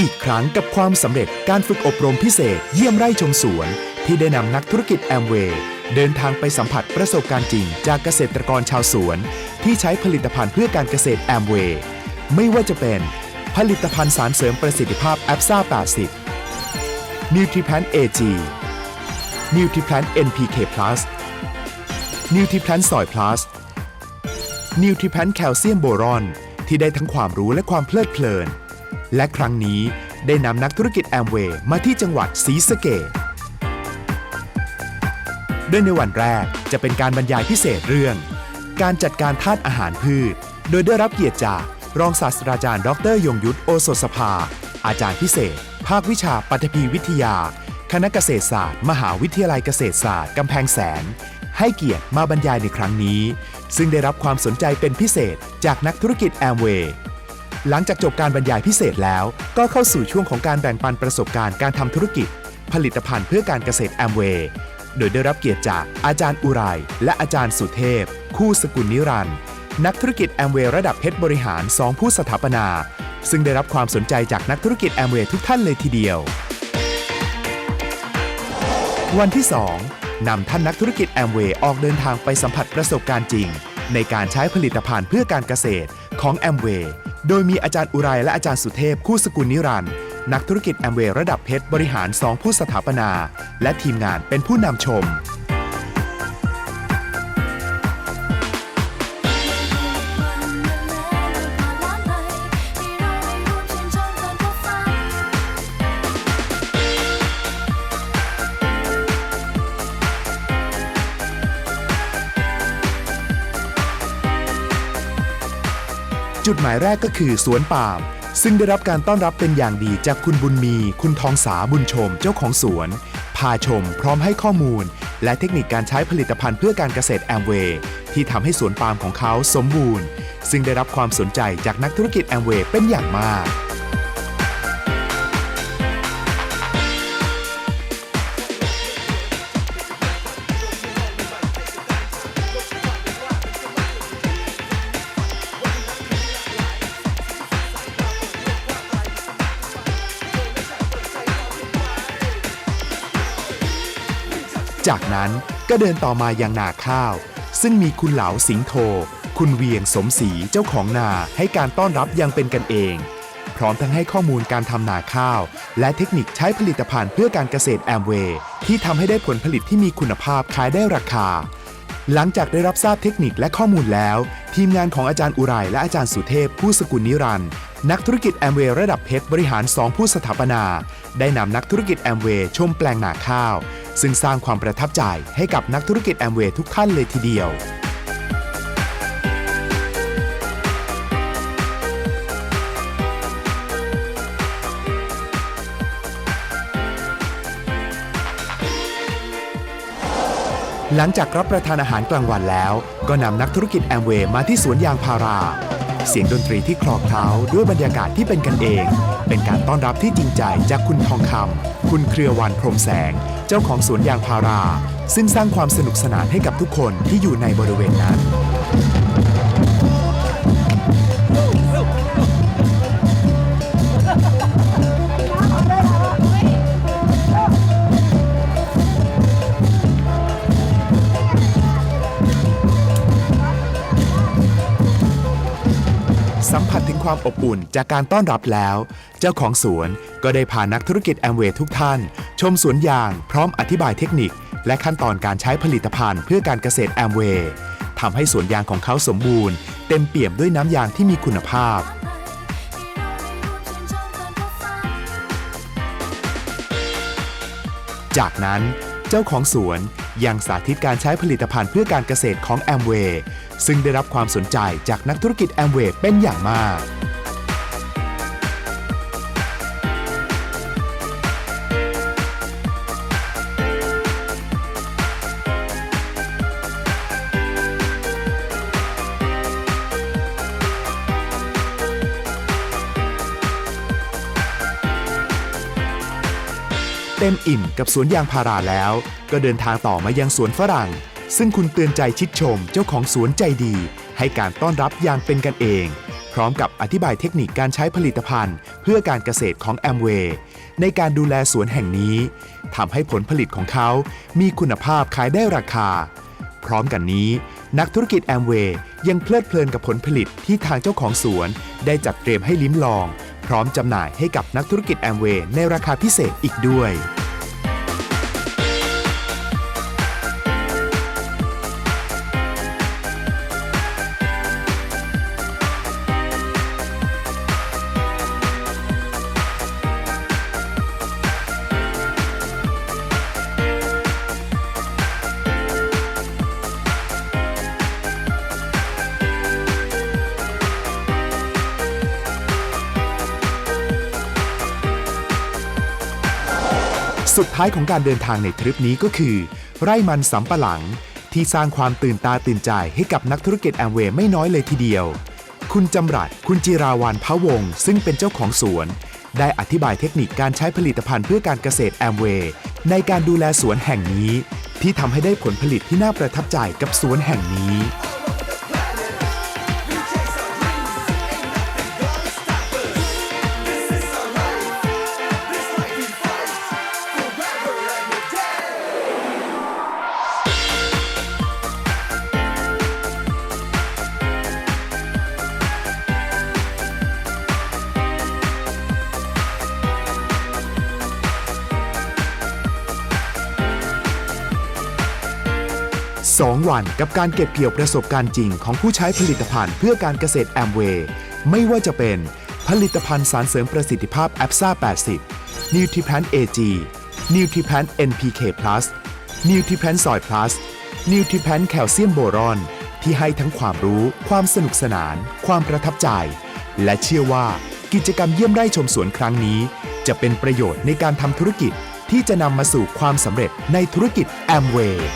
อีกครั้งกับความสำเร็จการฝึกอบรมพิเศษเยี่ยมไร่ชมสวน ที่ได้นำนักธุรกิจแอมเวย์เดินทางไปสัมผัสประสบการณ์จริง จากเกษตรกรชาวสวน ที่ใช้ผลิตภัณฑ์เพื่อการเกษตรแอมเวย์ไม่ว่าจะเป็น ผลิตภัณฑ์สารเสริมประสิทธิภาพแอปซ่า80นิวทริแพนเอจีนิวทริแพน NPK Plus นิวทริแพนซอยพลัสนิวทริแพนแคลเซียมโบรอนที่ได้ทั้งความรู้และความเพลิดเพลิน และครั้งนี้ได้นำนักธุรกิจแอมเวย์มาที่จังหวัดศรีสะเกษโดยในวันแรกจะเป็นการบรรยายพิเศษเรื่อง การจัดการธาตุอาหารพืช โดยได้รับเกียรติจากรองศาสตราจารย์ ดรยงยุทธโอสถสภา อาจารย์พิเศษ ภาควิชาปัตภีวิทยา คณะเกษตรศาสตร์ มหาวิทยาลัยเกษตรศาสตร์กำแพงแสน ให้เกียรติมาบรรยายในครั้งนี้ ซึ่งได้รับความสนใจเป็นพิเศษจากนักธุรกิจแอมเวย์ หลังจากจบการบรรยายพิเศษแล้ว ก็เข้าสู่ช่วงของการแบ่งปันประสบการณ์การทำธุรกิจ ผลิตภัณฑ์เพื่อการเกษตรแอมเวย์โดยได้รับเกียรติจากอาจารย์อุไรและอาจารย์สุเทพ คู่สกุลนิรันด์นักธุรกิจแอมเวย์ระดับเพชรบริหาร 2 ผู้สถาปนา ซึ่งได้รับความสนใจจากนักธุรกิจแอมเวย์ทุกท่านเลยทีเดียว วันที่ 2 นำท่านนักธุรกิจแอมเวย์ออกเดินทางไปสัมผัสประสบการณ์จริง ในการใช้ผลิตภัณฑ์เพื่อการเกษตรของแอมเวย์ โดยมีอาจารย์อุไรและอาจารย์สุเทพคู่สกุลนิรันดร์นักธุรกิจแอมเวย์ระดับเพชรบริหาร 2 ผู้สถาปนา และทีมงานเป็นผู้นำชม จุดหมายแรกก็คือสวนปาล์มซึ่งได้รับการต้อนรับเป็นอย่างดีจากคุณบุญมี คุณทองสาบุญชมเจ้าของสวน พาชมพร้อมให้ข้อมูล และเทคนิคการใช้ผลิตภัณฑ์เพื่อการเกษตรแอมเวย์ที่ทำให้สวนปาล์มของเขาสมบูรณ์ ซึ่งได้รับความสนใจจากนักธุรกิจแอมเวย์เป็นอย่างมาก จากนั้นก็เดินต่อมายังนาข้าว ซึ่งมีคุณเหลาสิงโท คุณเวียงสมศรีเจ้าของนาให้การต้อนรับอยังเป็นกันเอง พร้อมทั้งให้ข้อมูลการทำนาข้าว และเทคนิคใช้ผลิตภัณฑ์เพื่อการเกษตรแอมเวย์ที่ทำให้ได้ผลผลิตที่มีคุณภาพขายได้ราคา หลังจากได้รับทราบเทคนิคและข้อมูลแล้ว ทีมงานของอาจารย์อุไรและอาจารย์สุเทพผู้สกุลนิรันด์นักธุรกิจแอมเวย์ระดับเพชรบริหาร 2 ผู้สถาปนา ได้นำนักธุรกิจแอมเวย์ชมแปลงนาข้าว ซึ่งสร้างความประทับใจให้กับนักธุรกิจแอมเวย์ทุกท่านเลยทีเดียว หลังจากรับประทานอาหารกลางวันแล้ว ก็นำนักธุรกิจแอมเวย์มาที่สวนยางพารา เสียงดนตรีที่คลอเคล้าด้วยบรรยากาศที่เป็นกันเอง เป็นการต้อนรับที่จริงใจจากคุณทองคำคุณเครือวันพรมแสง เจ้าของสวนยางพารา ซึ่งสร้างความสนุกสนานให้กับทุกคนที่อยู่ในบริเวณนั้น ความอบอุ่นจากการต้อนรับแล้ว เจ้าของสวนก็ได้พานักธุรกิจแอมเวย์ทุกท่าน ชมสวนยางพร้อมอธิบายเทคนิค และขั้นตอนการใช้ผลิตภัณฑ์เพื่อการเกษตรแอมเวย์ทำให้สวนยางของเขาสมบูรณ์ เต็มเปี่ยมด้วยน้ำยางที่มีคุณภาพ จากนั้นเจ้าของสวน ยังสาธิตการใช้ผลิตภัณฑ์เพื่อการเกษตรของแอมเวย์ซึ่งได้รับความสนใจจากนักธุรกิจแอมเวย์เป็นอย่างมาก เต็มอิ่มกับสวนยางพาราแล้ว ก็เดินทางต่อมายังสวนฝรั่ง ซึ่งคุณเตือนใจชิดชมเจ้าของสวนใจดี ให้การต้อนรับอย่างเป็นกันเอง พร้อมกับอธิบายเทคนิคการใช้ผลิตภัณฑ์ เพื่อการเกษตรของแอมเวย์ในการดูแลสวนแห่งนี้ทำให้ผลผลิตของเขา มีคุณภาพขายได้ราคา พร้อมกันนี้ นักธุรกิจแอมเวย์ยังเพลิดเพลินกับผลผลิตที่ทางเจ้าของสวน ได้จัดเตรียมให้ลิ้มลอง พร้อมจำหน่ายให้กับนักธุรกิจแอมเวย์ในราคาพิเศษอีกด้วย สุดท้ายของการเดินทางในทริปนี้ก็คือ ไร่มันสำปะหลัง ที่สร้างความตื่นตาตื่นใจให้กับนักธุรกิจแอมเวย์ไม่น้อยเลยทีเดียว คุณจำรัดคุณจิราวันพะวงศ์ซึ่งเป็นเจ้าของสวน ได้อธิบายเทคนิคการใช้ผลิตภัณฑ์เพื่อการเกษตรแอมเวย์ในการดูแลสวนแห่งนี้ ที่ทำให้ได้ผลผลิตที่น่าประทับใจกับสวนแห่งนี้ 2 วันกับการเก็บเกี่ยวประสบการณ์จริงของผู้ใช้ผลิตภัณฑ์เพื่อการเกษตรแอมเวย์ไม่ว่าจะเป็นผลิตภัณฑ์สารเสริมประสิทธิภาพแอปซ่า80 n u t r i p l a n AG n u t r i p l a n NPK Plus n u t r i p l a n Soy Plus n u t r i p a n แคลเซียมโบรอน ที่ให้ทั้งความรู้ ความสนุกสนาน ความประทับใจ และเชื่อว่ากิจกรรมเยี่ยมไร่ชมสวนครั้งนี้ จะเป็นประโยชน์ในการทำธุรกิจที่จะนำมาสู่ความสำเร็จในธุรกิจแอมเวย์